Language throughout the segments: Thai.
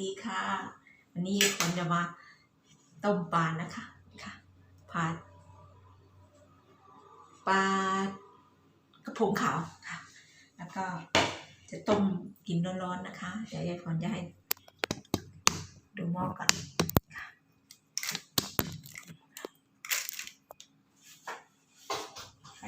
ดีค่ะ วันนี้ผมจะมาต้มปลานะคะค่ะปลาปลากระพงขาวค่ะ แล้วก็จะต้มกินร้อนๆนะคะ เดี๋ยวยายพรจะให้ดูหม้อก่อนค่ะใส่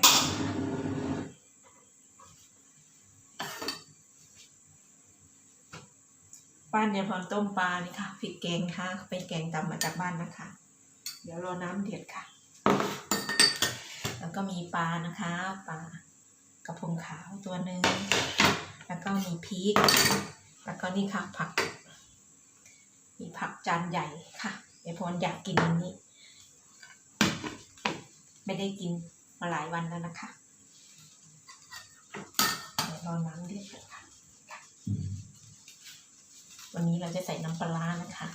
บ้านยายพรต้มปลานี่ค่ะพริกแกงค่ะเป็นแกงตำมาจากบ้านนะคะ เดี๋ยวรอน้ำเดือดค่ะ แล้วก็มีปลานะคะปลากระพงขาวตัวหนึ่งแล้วก็มีพริก แล้วก็นี่ค่ะผัก มีผักจานใหญ่ค่ะยายพรอยากกินอันนี้ ไม่ได้กินมาหลายวันแล้วนะคะเดี๋ยวรอน้ำเดือด วันนี้เราจะใส่น้ำปลานะคะ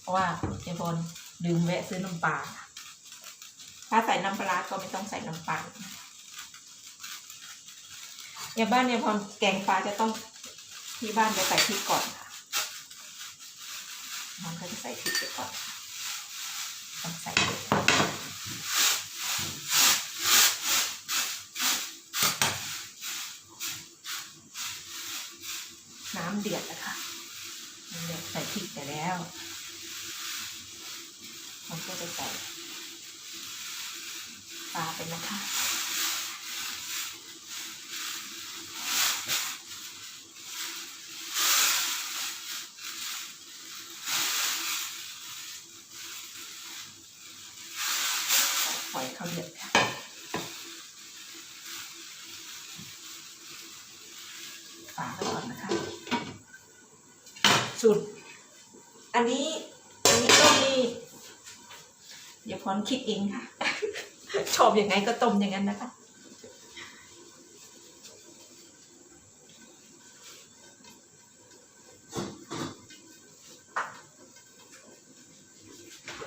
เพราะว่ายายพรลืมแวะซื้อน้ำปลา ถ้าใส่น้ำปลาก็ไม่ต้องใส่น้ำปลาอย่างบ้านเนี่ยพรแกงปลาจะต้องที่บ้านจะใส่พริกก่อนค่ะมันก็จะใส่พริกไปก่อนต้องใส่พริกน้ำเดือดแล้วค่ะน้ำเดือดใส่พริก ไปแล้วมันก็จะใส่ปลาไปนะคะปล่อยเขาเดือดค่ะฝาไว้ก่อนนะคะสุด อันนี้อันนี้ต้มนี่เดี๋ยวพรคิดเองค่ะ ชอบอย่างไงก็ต้มอย่างนั้นนะคะ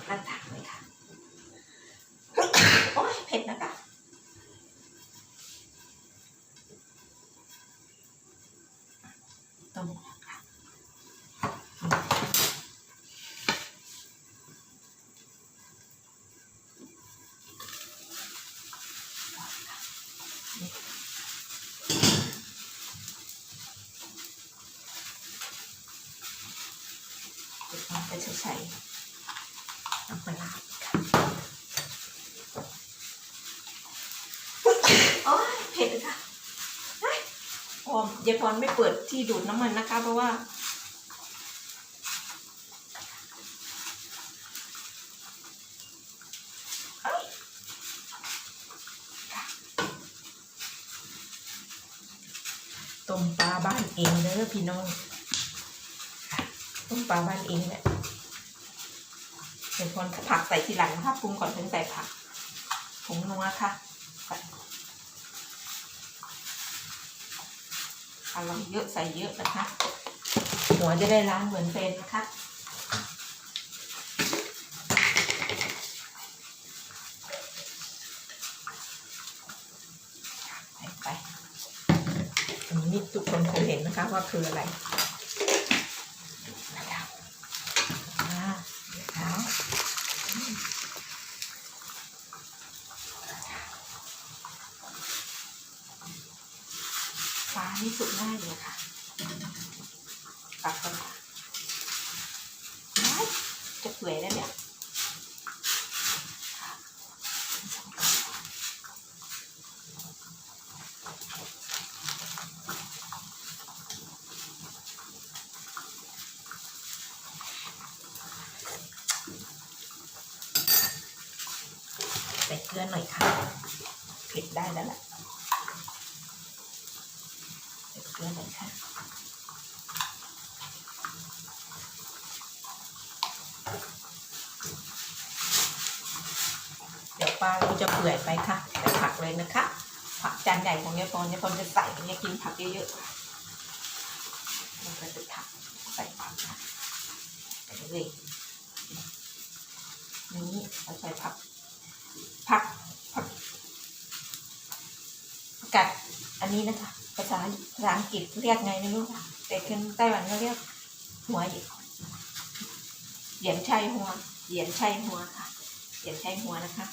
ตั้งถังเลยค่ะ โอ้ยเผ็ดนะคะต้มค่ะเดี๋ยวเราจะใส่น้ำปลาร้าค่ะ โอ้ยเผ็ดค่ะเฮ้ย โอ้ยพรไม่เปิดที่ดูดน้ำมันนะคะ เพราะว่า ต้มปลาบ้านเองเด้อพี่น้องต้มปลาบ้านเองแหละยายพรผักใส่ทีหลังนะคะปรุงก่อนถึงใส่ผักผงนัวค่ะ อร่อาเยอะใส่เยอะนะคะ หัวจะได้ล้างเหมือนเฟนนะคะไปไปอันนี้ทุกคนคงเห็นนะคะว่าคืออะไรนะคะอ่าเดี๋ยวแล้วปลา นี่สุกง่ายเลยค่ะตักกันค่ะจะเปื่อยแล้วเนี่ยใส่เกลือหน่อยค่ะเผ็ดได้แล้วแหละใส่ เลยค่ะเดี๋ยวปลาเราจะเปื่อยไปค่ะแต่ผักเลยนะคะ ผักจานใหญ่ของยายพรยายพรจะใส่เนี่ยกินผักเยอะๆมันก็จะผักใส่ผักค่ะใส่เลยนี่เราใส่ผักผัก ผักผักกัดอันนี้นะคะ ภาษาภาษาอังกฤษเรียกไงไม่รู้ค่ะแต่คนไต้หวันเขาเรียกหัวอีกเหยียนใช่หัวเหยียนใช่หัวค่ะเหยียนใช่หัวนะคะ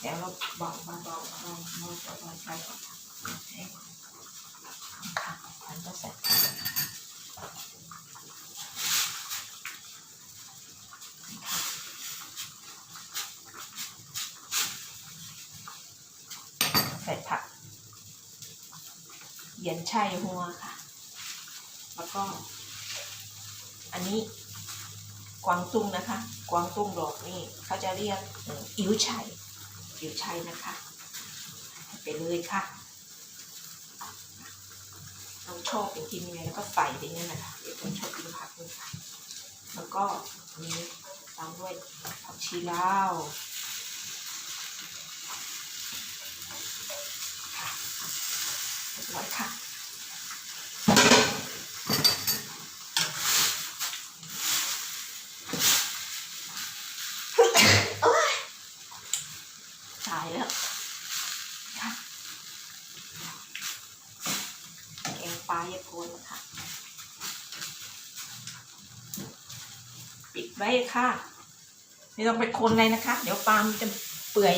เดี๋ยวเราบอกเบาๆเบาๆเบาๆเบาๆเบาๆใช่ก่อนค่ะใช่หัวค่ะมันก็เสร็จใส่ผัก ยียนชัยหัวค่ะ แล้วก็ อันนี้กวางตุ้งนะคะ กวางตุ้งดอกนี่เขาจะเรียกอิ๋วชัยอิ๋วชัยนะคะ ไปเลยค่ะเราชอบเป็นกินยังไงแล้วก็ใส่ไปเนี่ยนะคะเดี๋ยวคนชอบกินผักด้วยค่ะแล้วก็นนี้ตามด้วยผักชีลาวค่ะ เรียบร้อยค่ะตายแล้วค่ะแกงปลาเยาโคนค่ะ ปิดไว้ค่ะ ไม่ต้องไปคนเลยนะคะ เดี๋ยวปลามันจะเปื่อย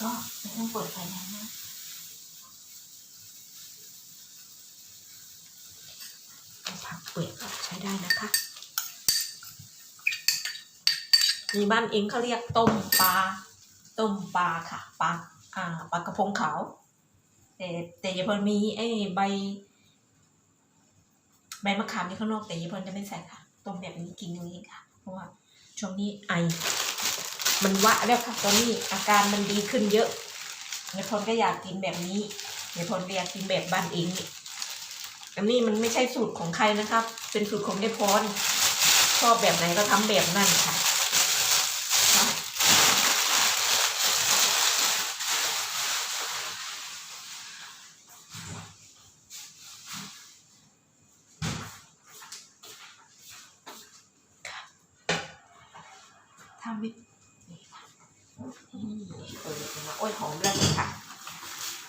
ก็ไม่ ต้องเปิดไฟแรงนะผักเปื่อยก็ใช้ได้นะคะมีบ้านเองเขาเรียกต้มปลาต้มปลาค่ะปลาอ่าปลากระพงขาวแต่แต่อยาเพนมีไอ้ใบ ใบมะขามที่ข้างนอกแต่อยาเพนจะไม่ใส่ค่ะ ต้มแบบนี้กินอย่างนี้ค่ะ เพราะว่าช่วงนี้ไอ มันวะแล้วค่ะตอนนี้อาการมันดีขึ้นเยอะ ยายพลก็อยากกินแบบนี้ยายพลก็อยากกินแบบบ้านเองนี่อันนี้มันไม่ใช่สูตรของใครนะครับ เป็นสูตรของยายพลชอบแบบไหนก็ทำแบบนั้นค่ะ ทำวินี่ค่ะนี่เออมาโอ้ยหอมแล้วค่ะ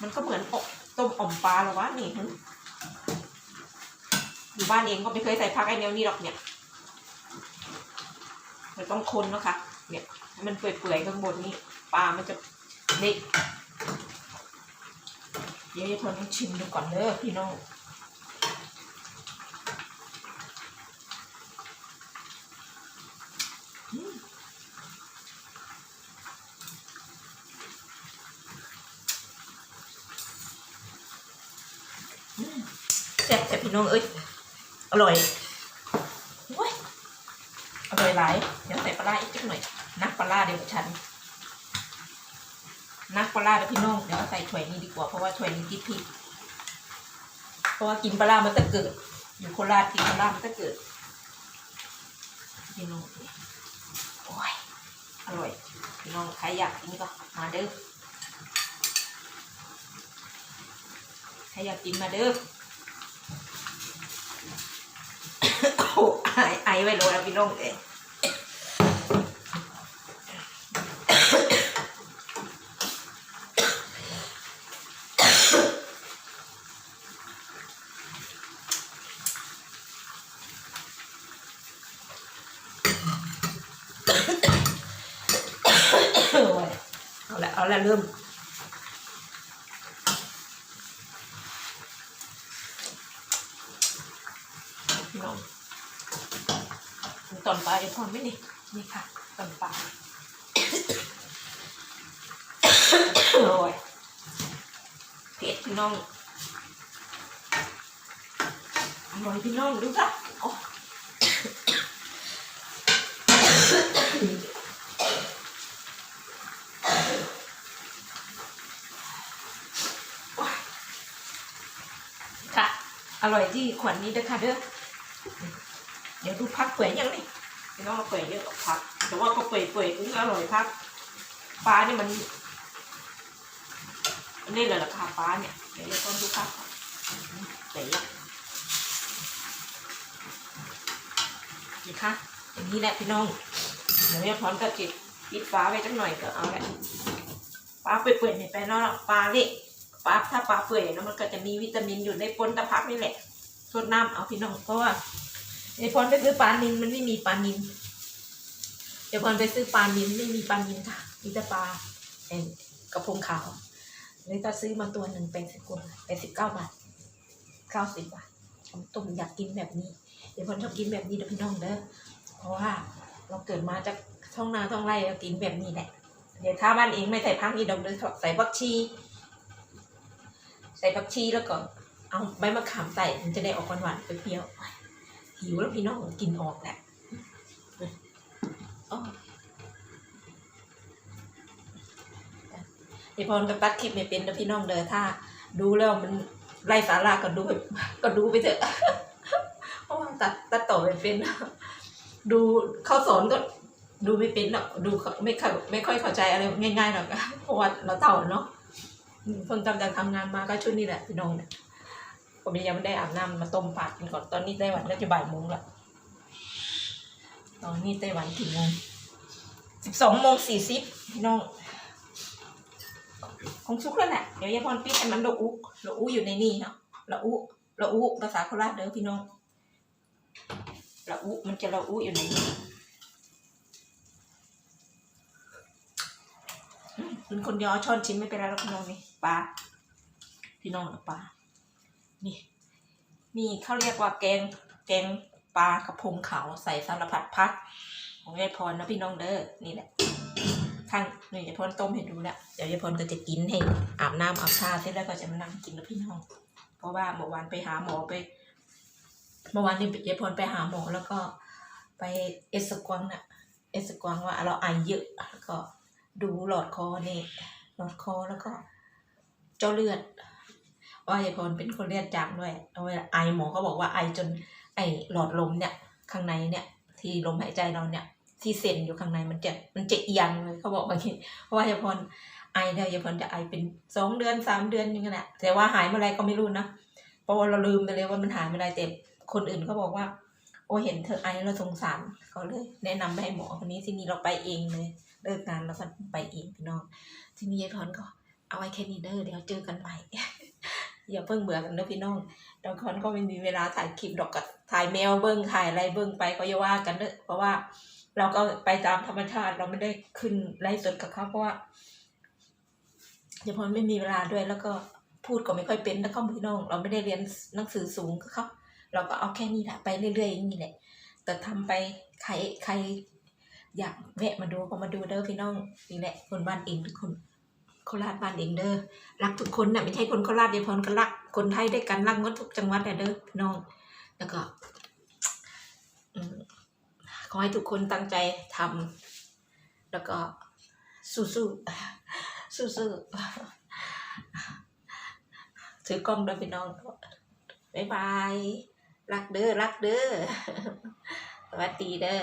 มันก็เหมือนอบต้มอ่อม ปลาหรอวะนี่อยู่บ้านเองก็ไม่เคยใส่ผักไอ้แนวนี้หรอกเนี่ยมันต้องคนนะคะ เนี่ยให้มันเปื่อยๆข้างบนนี่ปลามันจะเด็กเดี๋ยวจะทนชิมดูก่อนเด้อพี่น้อง แซ่บแต่พี่น้องเอ้ยอร่อยโอ้ยอร่อยหลายเดี๋ยวใส่ปลาร้าอีกจักหน่อยนักปลาร้าเดี๋ยวฉันนักปลาเดี๋ยวพี่น้องเดี๋ยวใส่ถ้วยนี้ดีกว่าเพราะว่าถ้วยนี้ติดพริกเพราะว่ากินปลามันจะเกิด อยู่โคราชกินปลาร้ามันจะเกิดพี่น้องโอ้ยอร่อยพี่น้องใครอยากกินก็มาเด้อใครอยากกินมาเด้อ ไอไอไว้โลแล้วพี่น้องเอ้ยโอ้ยเอาละเอาละเริ่ม พี่น้องตอนปลาเดี๋ยวพอไหมนี่นี่ค่ะตอนปลาโอ้ยเผ็ดพี่น้องอร่อยพี่น้องดูค่ะโอ้ค่ะ อร่อยที่ขวัญนี้เด้อค่ะเด้อ เดี๋ยวดูพักเปื่อยยังนี่ น้องเราเปื่อยเยอะกว่าพัก แต่ว่าก็เปื่อยเปื่อยๆก็อร่อยพักปลาเนี่ยมันอันนี่เลยราคาปลาเนี่ยเดี๋ยวเราต้องดูพักก่อนเปื่อยละนี่ค่ะอย่างนี้แหละพี่น้องเดี๋ยวแม่ยพร้อมกับจิตปิดฟ้าไว้จังหน่อยก็เอาแหละปลาเปื่อยๆเนี่ยไปเนาะปลาเละปลาถ้าปลาเปื่อยเนอะมันก็จะมีวิตามินอยู่ในปนตะพักนี่แหละสดน้ำเอาพี่น้องเพราะว่า ไอ้พรไปซื้อปลานินมันไม่มีปลานินเดี๋ยวพรไปซื้อปลานินไม่มีปลานินค่ะมีแต่ปลาเอ็นกระพงขาวเลยก็ซื้อมาตัวหนึ่งเป็นสิบกุลเป็นสิบเก้าบาทเก้าสิบบาทผมต้มอยากกินแบบนี้เดี๋ยวพรชอบกินแบบนี้เด้อพี่น้องเด้อเพราะว่าเราเกิดมาจากท้องนาท้องไร่เรากินแบบนี้แหละ เดี๋ยวถ้าบ้านเองไม่ใส่พักนี่ดอกเดือใส่บักชี ใส่ผักชีแล้วก็เอาใบมะขามใส่มันจะได้ออกหวานๆเปรี้ยวๆ หิวแล้วพี่น้องกินออกแหละอ้อเดี๋ยวพรกับตัดคลิปไม่เป็นนะพี่น้องเด้อถ้า ดูแล้วมันไร้สาระก็ดูก็ดูไปเถอะเพราะว่าตัดตัดต่อไม่เป็นดูเขาสอนก็ดูไม่เป็นหรอกดูไม่เข้าไม่ค่อยเข้าใจอะไรง่ายๆหรอกเพราะว่าเราเต่าเนาะเพิ่งกำลังทำงานมาก็ชุดนี้แหละพี่น้องเนี่ย ผมยังไม่ได้อาบน้ำมาต้มปากกันก่อนตอนนี้ไต้หวันน่าจะบ่ายโมงละตอนนี้ไต้หวันกี่โมงสิบสองโมงสี่สิบพี่น้องคงชุกแล้วแหละเดี๋ยวยายพรปิดให้มันละอุละอุอยู่ในนี่เนาะละอุละอุภาษาโคราชเด้อพี่น้องละอุมันจะละอุอยู่ในนี้เป็นคนยอช้อนชิมไม่เป็นไรหรอกพี่น้องนี่ปลาพี่น้องเอปลา นี่นี่เขาเรียกว่าแกงแกงปลากระพงขาวใส่สารพัดพักของยายพรนะพี่น้องเด้อนี่แหละข้างนี่ยายพรต้มให้ดูแล้วเดี๋ยวยายพรก็จะกินให้อาบน้ำอาบท่าเสร็จแล้วก็จะมานั่งกินแล้วพี่น้อง เพราะว่าเมื่อวานไปหาหมอไปเมื่อวานนี้ยายพรไปหาหมอแล้วก็ไปเอสกวงน่ะเอสกวงว่าเราไอเยอะแล้วก็ดูหลอดคอนี่หลอดคอแล้วก็ เจ้าเลือด ว่ายายพรเป็นคนเลือดจางด้วยเอาไว้ไอหมอเขาบอกว่าไอจนไอหลอดลมเนี่ย ข้างในเนี่ยที่ลมหายใจเราเนี่ย ที่เซนอยู่ข้างในมันจะมันจะเอียงเลยเขาบอกบางทีเพราะว่ายายพรไอเดียวยายพรจะไอเป็นสองเดือนสามเดือนอย่างเงี้ยแหละแต่ว่าหายเมื่อไรก็ไม่รู้นะเพราะว่าเราลืมไปเลยว่ามันหายเมื่อไรแต่คนอื่นเขาบอกว่า โอ้เห็นเธอไอแล้วสงสารเขาเลย แนะนำไปให้หมอคนนี้ที่นี่เราไปเองเลยเลิกงานแล้วก็ไปเองพี่น้องที่นี่ยายพรก็เอาไว้แค่นี้เด้อเดี๋ยวเจอกันใหม่ อย่าเพิ่งเบื่อกันนะพี่น้องดอกคอนก็ไม่มีเวลาถ่ายคลิปดอกกับถ่ายแมวเบิ้งถ่ายอะไรเบิ้งไปก็อย่าว่ากันเด้อเพราะว่าเราก็ไปตามธรรมชาติเราไม่ได้ขึ้นไลฟ์สดกับเขาเพราะว่าเดี๋ยวพรไม่มีเวลาด้วยแล้วก็พูดก็ไม่ค่อยเป็นแล้วก็พี่น้อง เราไม่ได้เรียนหนังสือสูงกับเขาเราก็เอาแค่นี้แหละไปเรื่อยๆอย่างนี้แหละแต่ทำไปใครใครอยากแวะมาดูก็มาดูเด้อพี่น้องนี่แหละคนบ้านเองทุกคน โคราชบ้านเองเด้อรักทุกคนน่ะไม่ใช่คนโคราชเดียพรก็รักคนไทยด้วยกันรักหมดทุกจังหวัดแหละเด้อพี่น้อง แล้วก็ขอให้ทุกคนตั้งใจทำแล้วก็สู้ๆสู้ๆถือกล้องด้วยพี่น้องบ๊ายบายรักเด้อรักเด้อสวัสดีเด้อ